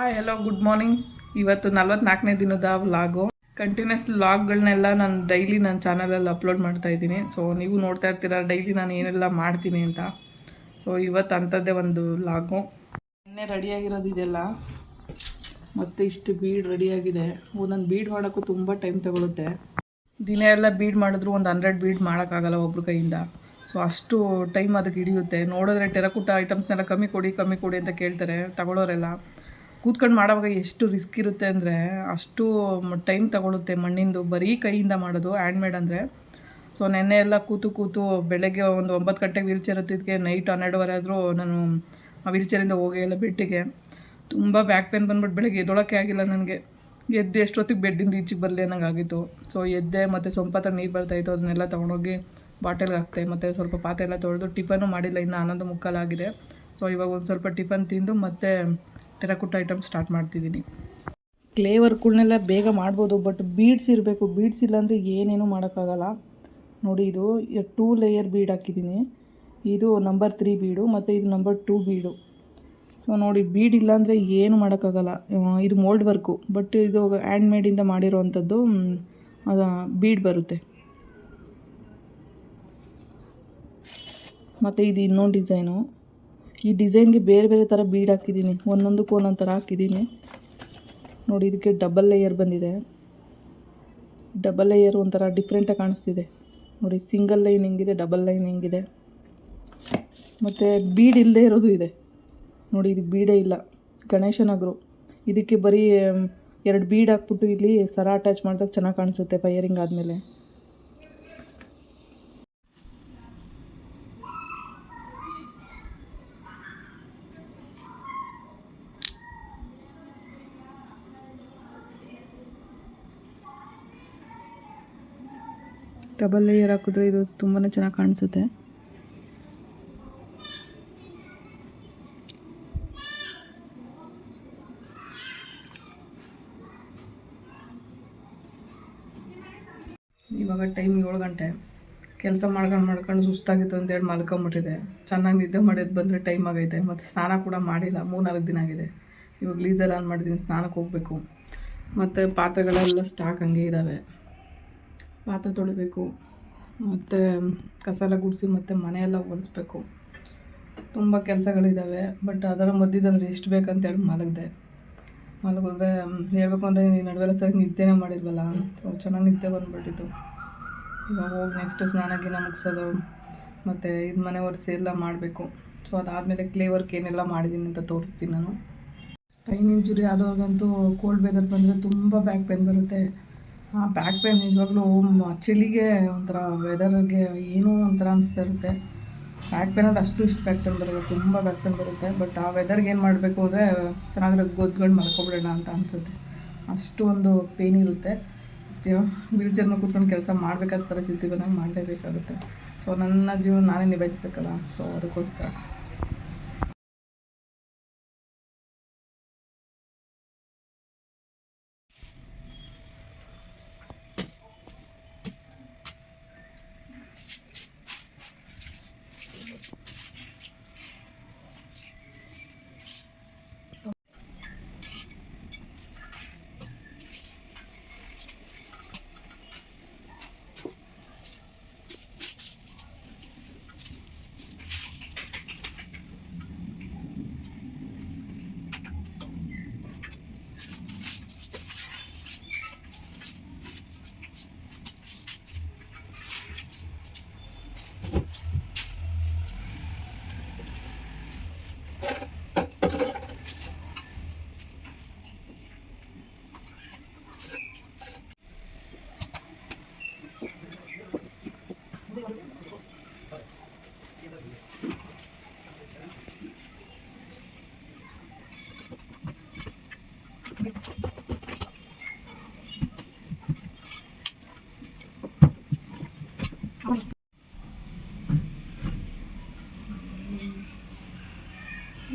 Hi hello good morning ಇವತ್ತು ನಲ್ವತ್ನಾಲ್ಕನೇ ದಿನದ vlog continuous ವ್ಲಾಗ್ಗಳನ್ನೆಲ್ಲ ನಾನು ಡೈಲಿ ನನ್ನ ಚಾನಲಲ್ಲಿ ಅಪ್ಲೋಡ್ ಮಾಡ್ತಾ ಇದ್ದೀನಿ. ಸೊ ನೀವು ನೋಡ್ತಾ ಇರ್ತೀರ ಡೈಲಿ ನಾನು ಏನೆಲ್ಲ ಮಾಡ್ತೀನಿ ಅಂತ. ಸೊ ಇವತ್ತು ಅಂಥದ್ದೇ ಒಂದು ವ್ಲಾಗು ನಿನ್ನೆ ರೆಡಿಯಾಗಿರೋದು ಇದೆಲ್ಲ. ಮತ್ತು ಇಷ್ಟು ಬೀಡ್ ರೆಡಿಯಾಗಿದೆ ನಾನು ಬೀಡ್ ಮಾಡೋಕ್ಕೂ ತುಂಬ ಟೈಮ್ ತಗೊಳುತ್ತೆ. ದಿನ ಎಲ್ಲ ಬೀಡ್ ಮಾಡಿದ್ರು, ಒಂದು ಹಂಡ್ರೆಡ್ ಬೀಡ್ ಮಾಡೋಕ್ಕಾಗಲ್ಲ ಒಬ್ರ ಕೈಯಿಂದ. ಸೊ ಅಷ್ಟು ಟೈಮ್ ಅದಕ್ಕೆ ಹಿಡಿಯುತ್ತೆ. ನೋಡಿದ್ರೆ ಟೆರಕುಟ ಐಟಮ್ಸ್ನೆಲ್ಲ ಕಮ್ಮಿ ಕೊಡಿ ಕಮ್ಮಿ ಕೊಡಿ ಅಂತ ಕೇಳ್ತಾರೆ ತಗೊಳ್ಳೋರೆಲ್ಲ ಕೂತ್ಕೊಂಡು ಮಾಡೋವಾಗ ಎಷ್ಟು ರಿಸ್ಕ್ ಇರುತ್ತೆ ಅಂದರೆ ಅಷ್ಟು ಟೈಮ್ ತಗೊಳುತ್ತೆ ಮಣ್ಣಿಂದು. ಬರೀ ಕೈಯಿಂದ ಮಾಡೋದು, ಹ್ಯಾಂಡ್ಮೇಡ್ ಅಂದರೆ. ಸೊ, ನೆನ್ನೆ ಎಲ್ಲ ಕೂತು ಕೂತು ಬೆಳಗ್ಗೆ ಒಂದು ಒಂಬತ್ತು ಗಂಟೆಗೆ ವೀಲ್ ಚೇರ್ ಹತ್ತಿದ್ದಕ್ಕೆ ನೈಟ್ ಹನ್ನೆರಡುವರೆ ಆದರೂ ನಾನು ಆ ವೀಲ್ ಚೇರಿಂದ ಹೋಗೇ ಇಲ್ಲ ಬೆಟ್ಟಿಗೆ ತುಂಬ ಬ್ಯಾಕ್ ಪೇನ್ ಬಂದ್ಬಿಟ್ಟು ಬೆಳಗ್ಗೆ ಎದ್ದೊಳಕ್ಕೆ ಆಗಿಲ್ಲ ನನಗೆ. ಎದ್ದು ಎಷ್ಟೊತ್ತಿಗೆ ಬೆಡ್ಡಿಂದ ಈಚೆಗೆ ಬರಲಿ ಅನ್ನಂಗೆ ಆಗಿತ್ತು. ಸೊ, ಎದ್ದೆ, ಮತ್ತು ಸ್ವಲ್ಪ ಹತ್ರ ನೀರು ಬರ್ತಾಯಿತ್ತು ಅದನ್ನೆಲ್ಲ ತೊಗೊಂಡೋಗಿ ಬಾಟಲ್ಗೆ ಹಾಕ್ತೆ ಮತ್ತು ಸ್ವಲ್ಪ ಪಾತ್ರೆ ಎಲ್ಲ ತೊಳೆದು ಟಿಫನು ಮಾಡಿಲ್ಲ, ಇನ್ನು ಹನ್ನೊಂದು ಮುಕ್ಕಾಲಾಗಿದೆ ಸೊ, ಇವಾಗ ಒಂದು ಸ್ವಲ್ಪ ಟಿಫನ್ ತಿಂದು, ಮತ್ತೆ ಟೆರಕುಟ್ಟ ಐಟಮ್ ಸ್ಟಾರ್ಟ್ ಮಾಡ್ತಿದ್ದೀನಿ. ಕ್ಲೇ ವರ್ಕ್ಗಳನ್ನೆಲ್ಲ ಬೇಗ ಮಾಡ್ಬೋದು ಬಟ್ ಬೀಡ್ಸ್ ಇರಬೇಕು. ಬೀಡ್ಸ್ ಇಲ್ಲಾಂದರೆ ಏನೇನು ಮಾಡೋಕ್ಕಾಗಲ್ಲ. ನೋಡಿ, ಇದು ಟೂ ಲೇಯರ್ ಬೀಡ್ ಹಾಕಿದ್ದೀನಿ. ಇದು ನಂಬರ್ ತ್ರೀ ಬೀಡು ಮತ್ತು ಇದು ನಂಬರ್ ಟೂ ಬೀಡು ಸೊ ನೋಡಿ ಬೀಡ್ ಇಲ್ಲಾಂದರೆ ಏನು ಮಾಡೋಕ್ಕಾಗಲ್ಲ. ಇದು ಮೋಲ್ಡ್ ವರ್ಕು ಬಟ್ ಇದು ಹ್ಯಾಂಡ್ ಮೇಡಿಂದ ಮಾಡಿರೋವಂಥದ್ದು ಅದು ಬೀಡ್ ಬರುತ್ತೆ. ಮತ್ತು ಇದು ಇನ್ನೊಂದು ಡಿಸೈನು ಈ ಡಿಸೈನ್ಗೆ ಬೇರೆ ಬೇರೆ ಥರ ಬೀಡ್ ಹಾಕಿದ್ದೀನಿ. ಒಂದೊಂದಕ್ಕೂ ಒಂದೊಂದು ಥರ ಹಾಕಿದ್ದೀನಿ. ನೋಡಿ, ಇದಕ್ಕೆ ಡಬಲ್ ಲೇಯರ್ ಬಂದಿದೆ. ಡಬಲ್ ಲೇಯರ್ ಒಂಥರ ಡಿಫ್ರೆಂಟಾಗಿ ಕಾಣಿಸ್ತಿದೆ. ನೋಡಿ ಸಿಂಗಲ್ ಲೈನ್ ಹೆಂಗಿದೆ ಡಬಲ್ ಲೈನ್ ಹೆಂಗಿದೆ. ಮತ್ತು ಬೀಡ್ ಇಲ್ಲದೆ ಇರೋದು ಇದೆ. ನೋಡಿ ಇದಕ್ಕೆ ಬೀಡೇ ಇಲ್ಲ. ಗಣೇಶನಗರು ಇದಕ್ಕೆ ಬರೀ ಎರಡು ಬೀಡ್ ಹಾಕ್ಬಿಟ್ಟು ಇಲ್ಲಿ ಸರ ಅಟ್ಯಾಚ್ ಮಾಡಿದಾಗ ಚೆನ್ನಾಗಿ ಕಾಣಿಸುತ್ತೆ ಫೈಯರಿಂಗ್ ಆದಮೇಲೆ. ಡಬಲ್ ಲೇಯರ್ ಹಾಕಿದ್ರೆ ಇದು ತುಂಬಾ ಚೆನ್ನಾಗಿ ಕಾಣಿಸುತ್ತೆ. ಇವಾಗ ಟೈಮ್ ಏಳು ಗಂಟೆ. ಕೆಲಸ ಮಾಡ್ಕೊಂಡು ಮಾಡ್ಕೊಂಡು ಸುಸ್ತಾಗಿತ್ತು ಅಂತೇಳಿ ಮಲ್ಕೊಂಬಿಟ್ಟಿದೆ ಚೆನ್ನಾಗಿ ನಿದ್ದೆ ಮಾಡಿದ್ದು ಬಂದರೆ ಟೈಮ್ ಆಗೈತೆ. ಮತ್ತು ಸ್ನಾನ ಕೂಡ ಮಾಡಿಲ್ಲ. ಮೂರ್ನಾಲ್ಕು ದಿನ ಆಗಿದೆ. ಇವಾಗ ಲೀಸೆಲ್ಲ ಆನ್ ಮಾಡಿದ್ದೀನಿ ಸ್ನಾನಕ್ಕೆ ಹೋಗಬೇಕು. ಮತ್ತು ಪಾತ್ರೆಗಳೆಲ್ಲ ಸ್ಟಾಕ್ ಹಂಗೆ ಇದ್ದಾವೆ ಪಾತ್ರೆ ತೊಳಿಬೇಕು, ಮತ್ತು ಕಸ ಎಲ್ಲ ಗುಡಿಸಿ ಮತ್ತು ಮನೆಯೆಲ್ಲ ಒರೆಸ್ಬೇಕು. ತುಂಬ ಕೆಲಸಗಳಿದ್ದಾವೆ ಬಟ್ ಅದರ ಮಧ್ಯದಲ್ಲಿ ಎಷ್ಟು ಬೇಕಂತೇಳಿ ಮಲಗಿದೆ. ಮಲಗಿದ್ರೆ ಹೇಳ್ಬೇಕು ಅಂದರೆ ನೀನು ನಡುವೆಲ್ಲ ಸರಿ ನಿದ್ದೆನೇ ಮಾಡಿದ್ವಲ್ಲ ಸೊ ಚೆನ್ನಾಗಿ ನಿದ್ದೆ ಬಂದುಬಿಟ್ಟಿತ್ತು. ಇವಾಗ ಹೋಗಿ ನೆಕ್ಸ್ಟು ಸ್ನಾನ ಗಿನ ಮುಗಿಸೋದು, ಮತ್ತು ಇದು ಮನೆ ಒರೆಸಿ ಎಲ್ಲ ಮಾಡಬೇಕು. ಸೊ ಅದಾದಮೇಲೆ ಕ್ಲೇ ವರ್ಕ್ ಏನೆಲ್ಲ ಮಾಡಿದ್ದೀನಿ ಅಂತ ತೋರಿಸ್ತೀನಿ ನಾನು. ಸ್ಪೈನ್ ಇಂಜುರಿ ಆದವ್ರಿಗಂತೂ ಕೋಲ್ಡ್ ವೆದರ್ ಬಂದರೆ ತುಂಬ ಬ್ಯಾಕ್ ಪೇನ್ ಬರುತ್ತೆ. ಬ್ಯಾಕ್ ಪೇನ್ ನಿಜವಾಗ್ಲೂ ಚಳಿಗೆ ಒಂಥರ ವೆದರ್ಗೆ ಏನೋ ಒಂಥರ ಅನಿಸ್ತಾ ಇರುತ್ತೆ. ಬ್ಯಾಕ್ ಪೇನ್ ಅಂದ್ರೆ ಅಷ್ಟು ಇಷ್ಟು ಬ್ಯಾಕ್ ಪೇನ್ ಬರೋಲ್ಲ, ತುಂಬ ಬ್ಯಾಕ್ ಪೇನ್ ಬರುತ್ತೆ. ಬಟ್ ಆ ವೆದರ್ಗೆ ಏನು ಮಾಡಬೇಕು ಅಂದರೆ ಚೆನ್ನಾಗಿರೋ ಗೊದ್ಗಳು ಮಲ್ಕೊಬಿಡೋಣ ಅಂತ ಅನಿಸುತ್ತೆ. ಅಷ್ಟು ಒಂದು ಪೇನ್ ಇರುತ್ತೆ. ವೀಲ್ ಚೇರ್ನ ಕೂತ್ಕೊಂಡು ಕೆಲಸ ಮಾಡಬೇಕಾದ ಪರಿಸ್ಥಿತಿ ಬಂದಾಗ ಮಾಡಲೇಬೇಕಾಗುತ್ತೆ. ಸೊ ನನ್ನ ಜೀವನ ನಾನೇ ನಿಭಾಯಿಸ್ಬೇಕಲ್ಲ. ಸೊ ಅದಕ್ಕೋಸ್ಕರ.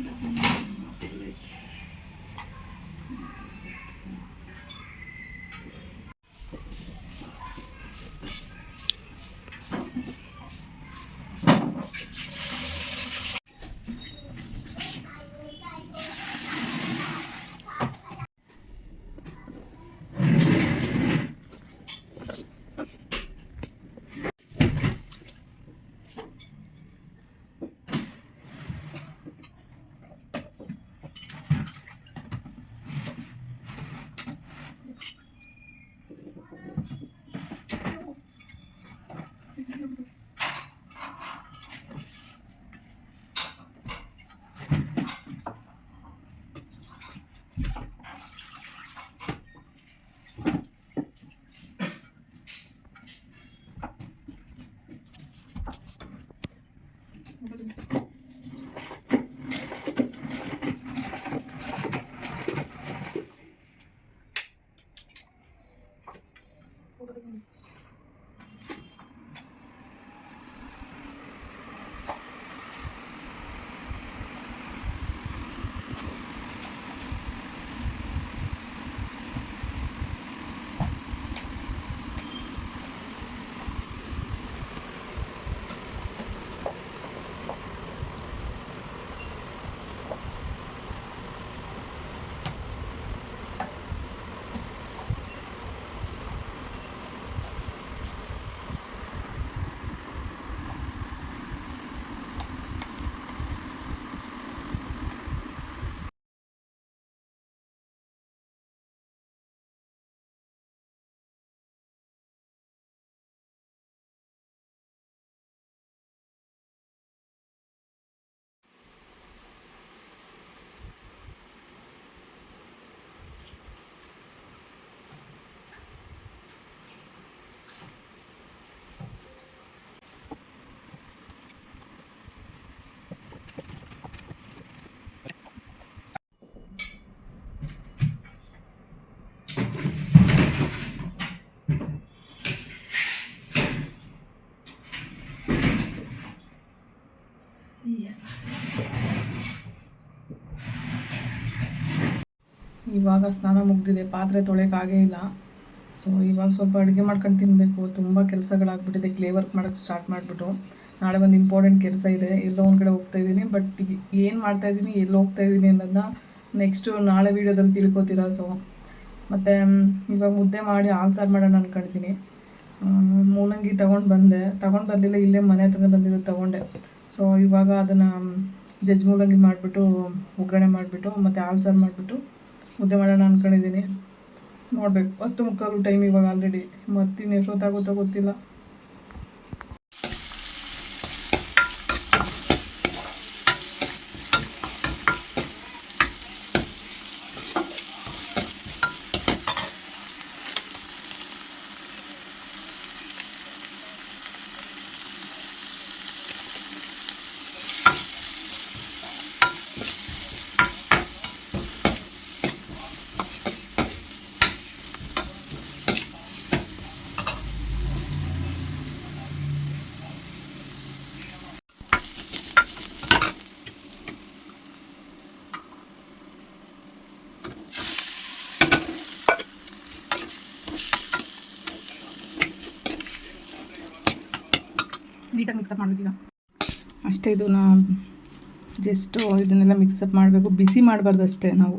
natin ng tablet. ಇವಾಗ ಸ್ನಾನ ಮುಗ್ದಿದೆ, ಪಾತ್ರೆ ತೊಳೆಯೋಕ್ಕಾಗೇ ಇಲ್ಲ. ಸೊ ಇವಾಗ ಸ್ವಲ್ಪ ಅಡುಗೆ ಮಾಡ್ಕೊಂಡು ತಿನ್ನಬೇಕು ತುಂಬ ಕೆಲಸಗಳಾಗ್ಬಿಟ್ಟಿದೆ ಕ್ಲೇ ವರ್ಕ್ ಮಾಡೋಕ್ಕೆ ಸ್ಟಾರ್ಟ್ ಮಾಡಿಬಿಟ್ಟು. ನಾಳೆ ಒಂದು ಇಂಪಾರ್ಟೆಂಟ್ ಕೆಲಸ ಇದೆ. ಎಲ್ಲೋ ಒಂದು ಕಡೆ ಹೋಗ್ತಾ ಇದ್ದೀನಿ ಬಟ್ ಏನು ಮಾಡ್ತಾ ಇದ್ದೀನಿ, ಎಲ್ಲಿ ಹೋಗ್ತಾ ಇದ್ದೀನಿ ಅನ್ನೋದನ್ನ ನೆಕ್ಸ್ಟು ನಾಳೆ ವೀಡಿಯೋದಲ್ಲಿ ತಿಳ್ಕೊತೀರಾ? ಸೊ ಮತ್ತು ಇವಾಗ ಮುದ್ದೆ ಮಾಡಿ ಹಾಲು ಮಾಡೋಣ ಅಂದ್ಕೊಳ್ತೀನಿ ಮೂಲಂಗಿ ತೊಗೊಂಡು ಬಂದೆ. ತೊಗೊಂಡು ಬಂದಿಲ್ಲ, ಇಲ್ಲೇ ಮನೆ ಹತ್ರನೇ ಬಂದಿದ್ದು ತೊಗೊಂಡೆ. ಸೊ ಇವಾಗ ಅದನ್ನು ಜಜ್ಜಿ ಮೂಲಂಗಿ ಮಾಡಿಬಿಟ್ಟು, ಒಗ್ಗರಣೆ ಮಾಡಿಬಿಟ್ಟು, ಮತ್ತು ಹಾಲು ಮಾಡಿಬಿಟ್ಟು ಮುದ್ದೆ ಮಾಡೋಣ ಅಂದ್ಕೊಂಡಿದ್ದೀನಿ ನೋಡಬೇಕು. ಹತ್ತು ಮುಕ್ಕಾಲು ಟೈಮ್ ಇವಾಗ ಆಲ್ರೆಡಿ ಮತ್ತಿನ್ನು ಎಷ್ಟೊತ್ತಾಗುತ್ತೋ ಗೊತ್ತಿಲ್ಲ. ನೀಟಾಗಿ ಮಿಕ್ಸಪ್ ಮಾಡಬೇಕೀಗ ಅಷ್ಟೇ ಇದನ್ನ ಜಸ್ಟು ಇದನ್ನೆಲ್ಲ ಮಿಕ್ಸಪ್ ಮಾಡಬೇಕು. ಬಿಸಿ ಮಾಡಬಾರ್ದು ಅಷ್ಟೇ ನಾವು.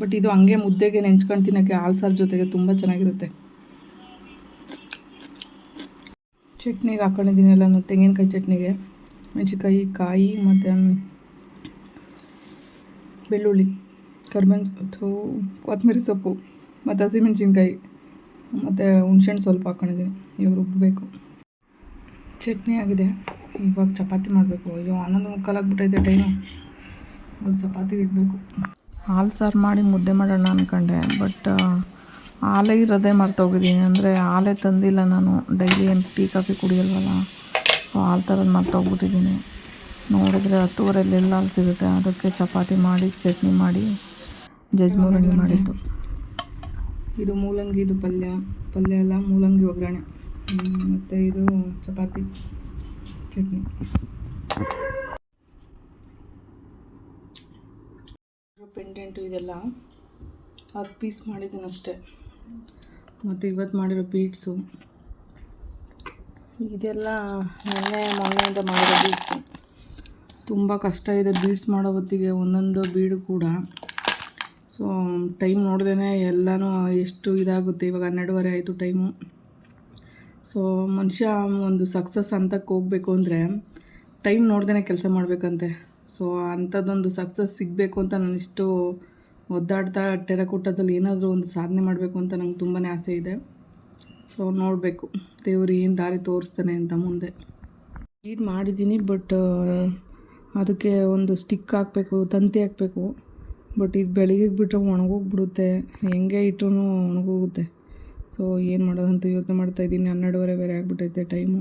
ಬಟ್ ಇದು ಹಂಗೆ ಮುದ್ದೆಗೆ ನೆಂಚ್ಕೊಂಡು ತಿನ್ನೋಕ್ಕೆ ಹಾಲು ಸಾರು ಜೊತೆಗೆ ತುಂಬ ಚೆನ್ನಾಗಿರುತ್ತೆ. ಚಟ್ನಿಗೆ ಹಾಕೊಂಡಿದ್ದೀನಿ ಎಲ್ಲ ತೆಂಗಿನಕಾಯಿ ಚಟ್ನಿಗೆ. ಮೆಣಸಿನ್ಕಾಯಿ, ಕಾಯಿ, ಮತ್ತು ಬೆಳ್ಳುಳ್ಳಿ ಕರ್ಬೇವಿನ ಅಥವಾ ಕೊತ್ತಂಬರಿ ಸೊಪ್ಪು. ಮತ್ತು ಹಸಿಮೆಣ್ಸಿನ್ಕಾಯಿ ಮತ್ತು ಹುಣ್ಸೆಹಣ್ಣು ಸ್ವಲ್ಪ ಹಾಕ್ಕೊಂಡಿದ್ದೀನಿ ಇವಾಗ ರುಬ್ಬಬೇಕು ಚಟ್ನಿ ಆಗಿದೆ. ಇವಾಗ ಚಪಾತಿ ಮಾಡಬೇಕು. ಅಯ್ಯೋ ಹನ್ನೊಂದು ಮುಕ್ಕಾಲಾಗ್ಬಿಟ್ಟೈತೆ ಟೈಮು ಇವಾಗ ಚಪಾತಿ ಇಡಬೇಕು. ಹಾಲು ಸಾರು ಮಾಡಿ ಮುದ್ದೆ ಮಾಡೋಣ ಅಂದ್ಕೊಂಡೆ ಬಟ್ ಹಾಲೇ ಇರೋದೇ ಮರ್ತೋಗಿದ್ದೀನಿ. ಅಂದರೆ ಹಾಲೇ ತಂದಿಲ್ಲ ನಾನು. ಡೈಲಿ ಏನು ಟೀ ಕಾಫಿ ಕುಡಿಯಲ್ವಲ್ಲ? ಸೊ ಹಾಲು ಥರದ್ದು ಮರ್ತೋಗ್ಬಿಟ್ಟಿದ್ದೀನಿ. ನೋಡಿದ್ರೆ ಹತ್ತುವರೆಯಲ್ಲಿ ಎಲ್ಲ ಹಾಲು ಸಿಗುತ್ತೆ. ಅದಕ್ಕೆ ಚಪಾತಿ ಮಾಡಿ ಚಟ್ನಿ ಮಾಡಿ ಜಜ್ಮೂರಣಿ ಮಾಡಿತ್ತು ಮಾಡಿದ್ದು. ಇದು ಮೂಲಂಗಿದು ಪಲ್ಯ ಪಲ್ಯ ಎಲ್ಲ ಮೂಲಂಗಿ ಒಗ್ಗರಣೆ. ಮತ್ತು ಇದು ಚಪಾತಿ, ಚಟ್ನಿ. ಪೆಂಡೆಂಟು ಇದೆಲ್ಲ ಅದು ಪೀಸ್ ಮಾಡಿದ್ದೀನಿ ಅಷ್ಟೇ. ಮತ್ತು ಇವತ್ತು ಮಾಡಿರೋ ಬೀಟ್ಸು. ಇದೆಲ್ಲ ನೆನ್ನೆ ಮೊನ್ನೆಯಿಂದ ಮಾಡಿರೋ ಬೀಟ್ಸು. ತುಂಬ ಕಷ್ಟ ಇದೆ ಬೀಡ್ಸ್ ಮಾಡೋ ಹೊತ್ತಿಗೆ ಒಂದೊಂದು ಬೀಡು ಕೂಡ. ಸೊ ಟೈಮ್ ನೋಡ್ದೇ ಎಲ್ಲನೂ ಎಷ್ಟು ಇದಾಗುತ್ತೆ. ಇವಾಗ ಹನ್ನೆರಡುವರೆ ಆಯಿತು ಟೈಮು ಸೊ ಮನುಷ್ಯ ಒಂದು ಸಕ್ಸಸ್ ಅಂತಕ್ಕೆ ಹೋಗಬೇಕು ಅಂದರೆ ಟೈಮ್ ನೋಡ್ದೇ ಕೆಲಸ ಮಾಡಬೇಕಂತೆ. ಸೊ ಅಂಥದ್ದೊಂದು ಸಕ್ಸಸ್ ಸಿಗಬೇಕು ಅಂತ ನಾನು ಇಷ್ಟು ಒದ್ದಾಡ್ತಾ ಟೆರಕೂಟದಲ್ಲಿ ಏನಾದರೂ ಒಂದು ಸಾಧನೆ ಮಾಡಬೇಕು ಅಂತ ನಂಗೆ ತುಂಬಾ ಆಸೆ ಇದೆ. ಸೊ ನೋಡಬೇಕು. ದೇವರು ಏನು ದಾರಿ ತೋರಿಸ್ತಾನೆ ಅಂತ ಮುಂದೆ. ಲೀಡ್ ಮಾಡಿದ್ದೀನಿ ಬಟ್ ಅದಕ್ಕೆ ಒಂದು ಸ್ಟಿಕ್ ಹಾಕಬೇಕು, ತಂತಿ ಹಾಕಬೇಕು. ಬಟ್ ಇದು ಬೆಳಿಗ್ಗೆ ಬಿಟ್ಟರೆ ಒಣಗೋಗ್ಬಿಡುತ್ತೆ. ಹೆಂಗೆ ಇಟ್ಟರೂ ಒಣಗೋಗುತ್ತೆ. ಸೊ ಏನು ಮಾಡೋದಂತ ಯೋಚನೆ ಮಾಡ್ತಾಯಿದ್ದೀನಿ ಹನ್ನೆರಡುವರೆ ಬೇರೆ ಆಗಿಬಿಟ್ಟೈತೆ ಟೈಮು.